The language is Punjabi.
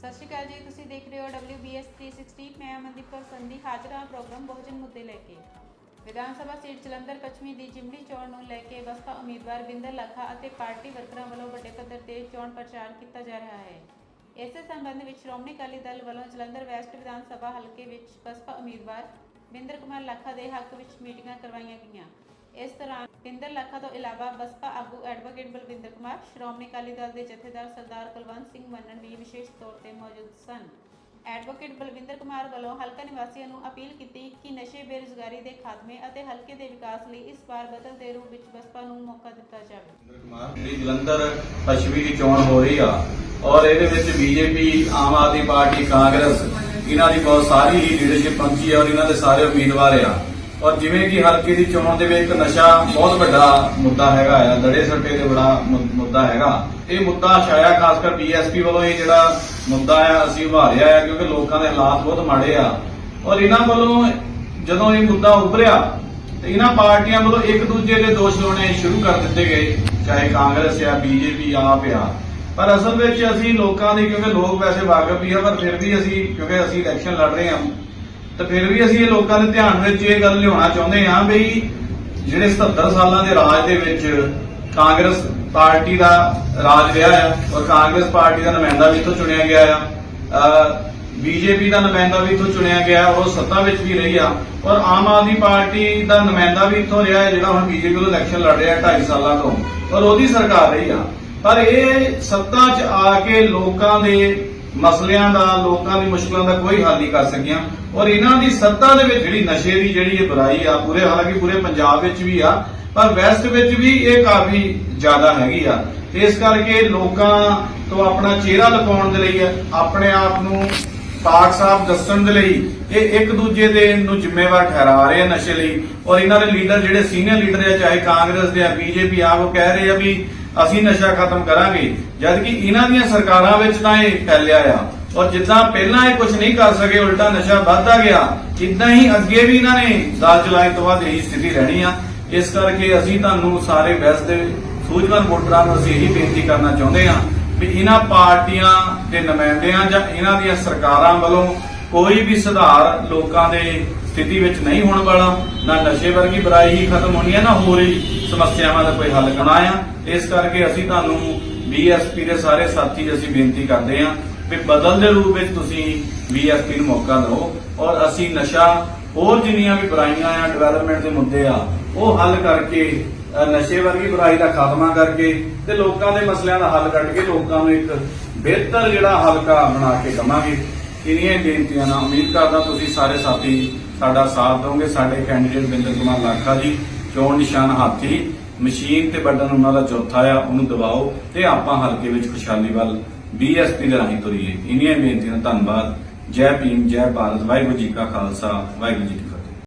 ਸਤਿ ਸ਼੍ਰੀ ਅਕਾਲ ਜੀ, ਤੁਸੀਂ ਦੇਖ ਰਹੇ ਹੋ WBS 360 ਮੈਂ ਅਮਨਦੀਪ ਕੌਰ ਸੰਧੀ, ਹਾਜ਼ਰ ਹਾਂ ਪ੍ਰੋਗਰਾਮ ਬਹੁਜਨ ਮੁੱਦੇ ਲੈ ਕੇ। ਵਿਧਾਨ ਸਭਾ ਸੀਟ ਜਲੰਧਰ ਪੱਛਮੀ ਦੀ ਜਿਮਨੀ ਚੋਣ ਨੂੰ ਲੈ ਕੇ ਬਸਪਾ ਉਮੀਦਵਾਰ ਬਿੰਦਰ ਲੱਖਾ ਅਤੇ ਪਾਰਟੀ ਵਰਕਰਾਂ ਵੱਲੋਂ ਵੱਡੇ ਪੱਧਰ ਤੇ ਚੋਣ ਪ੍ਰਚਾਰ ਕੀਤਾ ਜਾ ਰਿਹਾ ਹੈ। ਇਸੇ ਸੰਬੰਧ ਵਿੱਚ ਸ਼੍ਰੋਮਣੀ ਅਕਾਲੀ ਦਲ ਵੱਲੋਂ ਜਲੰਧਰ ਵੈਸਟ ਵਿਧਾਨ ਸਭਾ ਹਲਕੇ ਵਿੱਚ ਬਸਪਾ ਉਮੀਦਵਾਰ ਬਿੰਦਰ ਕੁਮਾਰ ਲੱਖਾ ਦੇ ਹੱਕ ਵਿੱਚ ਮੀਟਿੰਗਾਂ ਕਰਵਾਈਆਂ ਗਈਆਂ। ਇਸ ਦੌਰਾਨ ਬਿੰਦਰ ਲੱਖਾ ਤੋਂ ਇਲਾਵਾ ਬਸਪਾ ਆਗੂ ਐਡਵੋਕੇਟ ਬਲਵਿੰਦਰ ਕੁਮਾਰ, ਸ਼੍ਰੋਮਣੀ ਅਕਾਲੀ ਦਲ ਦੇ ਜਥੇਦਾਰ ਸਰਦਾਰ ਕੁਲਵੰਤ ਸਿੰਘ ਮੰਨਣ ਵੀ ਵਿਸ਼ੇਸ਼ ਤੌਰ ਤੇ ਮੌਜੂਦ ਸਨ। ਐਡਵੋਕੇਟ ਬਲਵਿੰਦਰ ਕੁਮਾਰ ਵੱਲੋਂ ਹਲਕਾ ਨਿਵਾਸੀਆਂ ਨੂੰ ਅਪੀਲ ਕੀਤੀ ਕਿ ਨਸ਼ੇ ਬੇਰੁਜ਼ਗਾਰੀ ਦੇ ਖਾਤਮੇ ਅਤੇ ਹਲਕੇ ਦੇ ਵਿਕਾਸ ਲਈ ਇਸ ਵਾਰ ਬਦਲਦੇ ਰੂਪ ਵਿੱਚ ਬਸਪਾ ਨੂੰ ਮੌਕਾ ਦਿੱਤਾ ਜਾਵੇ। ਸੁਰਿੰਦਰ ਕੁਮਾਰ ਦੀ ਜਲੰਧਰ ਪੱਛਮੀ ਦੀ ਚੋਣ ਹੋ ਰਹੀ ਆ ਔਰ ਇਹਦੇ ਵਿੱਚ BJP, Aam Aadmi party, Congress, ਇਹਨਾਂ ਦੀ ਬਹੁਤ ਸਾਰੀ ਹੀ ਲੀਡਰਸ਼ਿਪ ਪਹੁੰਚੀ ਹੈ ਔਰ ਇਹਨਾਂ ਦੇ ਸਾਰੇ ਉਮੀਦਵਾਰ ਆ। ਔਰ ਜਿਵੇਂ ਕਿ ਹਲਕੇ ਦੀ ਚੋਣ ਦੇ ਵਿੱਚ ਨਸ਼ਾ ਬਹੁਤ ਵੱਡਾ ਮੁੱਦਾ ਹੈਗਾ ਆ ਲੜੇ ਸੱਟੇ ਦੇ ਬੜਾ ਮੁੱਦਾ ਹੈਗਾ। ਇਹ ਮੁੱਦਾ ਛਾਇਆ ਖਾਸ ਕਰ ਬੀਐਸਪੀ ਵੱਲੋਂ ਇਹ ਜਿਹੜਾ ਮੁੱਦਾ ਆ, ਅਸੀਂ ਉਭਾਰਿਆ ਆ, ਕਿਉਂਕਿ ਲੋਕਾਂ ਦੇ ਹਾਲਾਤ ਬਹੁਤ ਮਾੜੇ ਆ। ਔਰ ਇਹਨਾਂ ਵੱਲੋਂ ਜਦੋਂ ਇਹ ਮੁੱਦਾ ਉਭਰਿਆ, ਤੇ ਇਹਨਾਂ ਪਾਰਟੀਆਂ ਵੱਲੋਂ ਇੱਕ ਦੂਜੇ ਦੇ ਦੋਸ਼ ਲਾਉਣੇ ਸ਼ੁਰੂ ਕਰ ਦਿੱਤੇ ਗਏ, ਚਾਹੇ ਕਾਂਗਰਸ ਆ ਬੀਜੇਪੀ ਆਪ ਆ। ਪਰ ਅਸਲ ਵਿੱਚ ਅਸੀਂ ਲੋਕਾਂ ਦੀ, ਕਿਉਂਕਿ ਲੋਕ ਵੈਸੇ ਵਾਕਫ ਹੀ ਆ, ਪਰ ਫਿਰ ਵੀ ਅਸੀਂ, ਕਿਉਂਕਿ ਅਸੀਂ ਇਲੈਕਸ਼ਨ ਲੜ ਰਹੇ ਹਾਂ ਤਾਂ ਫਿਰ ਵੀ ਅਸੀਂ ਇਹ ਲੋਕਾਂ ਦੇ ਧਿਆਨ ਵਿੱਚ ਇਹ ਗੱਲ ਲਿਆਉਣਾ ਚਾਹੁੰਦੇ ਹਾਂ ਬਈ ਜਿਹੜੇ 77 ਸਾਲਾਂ ਦੇ ਰਾਜ ਦੇ ਵਿੱਚ ਕਾਂਗਰਸ ਪਾਰਟੀ ਦਾ ਰਾਜ ਰਿਹਾ ਆ ਔਰ ਕਾਂਗਰਸ ਪਾਰਟੀ ਦਾ ਨੁਮਾਇੰਦਾ ਵੀ ਇੱਥੋਂ ਚੁਣਿਆ ਗਿਆ ਆ ਬੀਜੇਪੀ ਦਾ ਨੁਮਾਇੰਦਾ ਵੀ ਇੱਥੋਂ ਚੁਣਿਆ ਗਿਆ ਔਰ ਸੱਤਾ ਵਿੱਚ ਵੀ ਰਹੀ ਆ ਔਰ ਆਮ ਆਦਮੀ ਪਾਰਟੀ ਦਾ ਨੁਮਾਇੰਦਾ ਵੀ ਇੱਥੋਂ ਰਿਹਾ ਹੈ ਜਿਹੜਾ ਹੁਣ ਬੀਜੇਪੀ ਵੱਲੋਂ ਇਲੈਕਸ਼ਨ ਲੜ ਰਿਹਾ 2.5 ਸਾਲਾਂ ਤੋਂ ਔਰ ਉਹਦੀ ਸਰਕਾਰ ਰਹੀ ਆ। ਪਰ ਇਹ ਸੱਤਾ 'ਚ ਆ ਕੇ ਲੋਕਾਂ ਦੇ ਮਸਲਿਆਂ ਦਾ, ਲੋਕਾਂ ਦੀ ਮੁਸ਼ਕਲਾਂ ਦਾ ਕੋਈ ਹੱਲ ਨਹੀਂ ਕਰ ਸਕੀਆਂ। ਔਰ ਇਹਨਾਂ ਦੀ ਸੱਤਾ ਦੇ ਵਿੱਚ ਜਿਹੜੀ ਨਸ਼ੇ ਦੀ ਜਿਹੜੀ ਇਹ ਬੁਰਾਈ ਆ, ਪੂਰੇ ਹਾਲਾਂਕਿ ਪੂਰੇ ਪੰਜਾਬ ਵਿੱਚ ਵੀ ਆ, ਪਰ ਵੈਸਟ ਵਿੱਚ ਵੀ ਇਹ ਕਾਫੀ ਜ਼ਿਆਦਾ ਹੈਗੀ ਆ। ਤੇ ਇਸ ਕਰਕੇ ਲੋਕਾਂ ਤੋਂ ਆਪਣਾ ਚਿਹਰਾ ਲੁਕਾਉਣ ਦੇ ਲਈ, ਆਪਣੇ ਆਪ ਨੂੰ ਪਾਕ ਸਾਹਿਬ ਦੱਸਣ ਦੇ ਲਈ ਇਹ ਇੱਕ ਦੂਜੇ ਦੇ ਨੂੰ ਜ਼ਿੰਮੇਵਾਰ ਠਹਿਰਾ ਰਹੇ ਆ ਨਸ਼ੇ ਲਈ। ਔਰ ਇਹਨਾਂ ਦੇ ਲੀਡਰ ਜਿਹੜੇ ਸੀਨੀਅਰ ਲੀਡਰ ਆ, ਚਾਹੇ ਕਾਂਗਰਸ ਦੇ ਆ, ਬੀਜੇਪੀ ਆ, ਉਹ ਕਹਿ ਰਹੇ ਆ ਵੀ ਅਸੀਂ ਨਸ਼ਾ ਖਤਮ ਕਰਾਂਗੇ। ਜਦ ਕਿ ਇਹਨਾਂ ਦੀਆਂ ਸਰਕਾਰਾਂ ਵਿੱਚ ਤਾਂ ਇਹ ਫੈਲਿਆ ਆ। ਔਰ ਜਿੱਦਾਂ ਪਹਿਲਾਂ ਇਹ ਕੁਝ ਨਹੀਂ ਕਰ ਸਕੇ, ਉਲਟਾ ਨਸ਼ਾ ਵੱਧਦਾ ਗਿਆ, ਇਦਾਂ ਹੀ ਅੱਗੇ ਵੀ ਇਹਨਾਂ ਨੇ ਦਾਲ ਚਲਾਏ ਤੋਂ ਬਾਅਦ ਇਹੀ ਸਥਿਤੀ ਰਹਿਣੀ ਆ। ਇਸ ਕਰਕੇ ਅਸੀਂ ਤੁਹਾਨੂੰ ਸਾਰੇ ਵੈਸ ਦੇ ਸੂਝਵਾਨ ਵੋਟਰਾਂ ਨੂੰ ਅਸੀਂ ਇਹੀ ਬੇਨਤੀ ਕਰਨਾ ਚਾਹੁੰਦੇ ਹਾਂ ਵੀ ਇਹਨਾਂ ਪਾਰਟੀਆਂ ਦੇ ਨੁਮਾਇੰਦਿਆਂ ਜਾਂ ਇਹਨਾਂ ਦੀਆਂ ਸਰਕਾਰਾਂ ਵੱਲੋਂ ਕੋਈ ਵੀ ਸੁਧਾਰ ਲੋਕਾਂ ਦੇ ਸਥਿਤੀ ਵਿੱਚ ਨਹੀਂ ਹੋਣ ਵਾਲਾ, ਨਾ ਨਸ਼ੇ ਵਰਗੀ ਬੁਰਾਈ ਹੀ ਖਤਮ ਹੋਣੀ ਹੈ, ਨਾ ਹੋਰ ਹੀ ਸਮੱਸਿਆਵਾਂ ਦਾ ਕੋਈ ਹੱਲ ਕਰਨਾ ਆ। ਇਸ ਕਰਕੇ ਅਸੀਂ ਤੁਹਾਨੂੰ ਬੀਐਸਪੀ ਦੇ ਸਾਰੇ ਸਾਥੀ ਅਸੀਂ ਬੇਨਤੀ ਕਰਦੇ ਹਾਂ ਵੀ ਬਦਲ ਦੇ ਰੂਪ ਵਿੱਚ ਤੁਸੀਂ ਬੀਐਸਪੀ ਨੂੰ ਮੌਕਾ ਦਿਓ ਔਰ ਅਸੀਂ ਨਸ਼ਾ, ਹੋਰ ਜਿੰਨੀਆਂ ਵੀ ਬੁਰਾਈਆਂ ਆ ਡਿਵੈਲਪਮੈਂਟ ਦੇ ਮੁੱਦੇ ਆ, ਉਹ ਹੱਲ ਕਰਕੇ ਨਸ਼ੇ ਵਰਗੀ ਬੁਰਾਈ ਦਾ ਖਾਤਮਾ ਕਰਕੇ ਤੇ ਲੋਕਾਂ ਦੇ ਮਸਲਿਆਂ ਦਾ ਹੱਲ ਕੱਢ ਕੇ ਲੋਕਾਂ ਨੂੰ ਇੱਕ ਬਿਹਤਰ ਜਿਹੜਾ ਹਲਕਾ ਬਣਾ ਕੇ ਦਵਾਂਗੇ। ਇਨੀਆਂ ਬੇਨਤੀਆਂ ਨਾਲ ਉਮੀਦ ਕਰਦਾ ਤੁਸੀਂ ਸਾਰੇ ਸਾਥੀ ਸਾਡਾ ਸਾਥ ਦਿਓਗੇ। ਸਾਡੇ ਕੈਂਡੀਡੇਟ ਬਿੰਦਰ ਕੁਮਾਰ ਲਾਖਾ ਜੀ, ਚੋਣ ਨਿਸ਼ਾਨ ਹਾਥੀ। ਮਸ਼ੀਨ ਤੇ ਬਟਨ ਉਹਨਾਂ ਦਾ ਚੌਥਾ ਆ, ਉਹਨੂੰ ਦਬਾਓ ਤੇ ਆਪਾਂ ਹਲਕੇ ਵਿੱਚ ਖੁਸ਼ਹਾਲੀ ਵੱਲ ਬੀਐਸਪੀ ਦੇ ਰਾਹੀਂ ਤੁਰੀਏ। ਇਨੀਆਂ ਬੇਨਤੀਆਂ, ਧੰਨਵਾਦ। ਜੈ ਭੀਮ, ਜੈ ਭਾਰਤ, ਵਾਹਿਗੁਰੂ ਜੀ ਕਾ ਖਾਲਸਾ, ਵਾਹਿਗੁਰੂ ਜੀ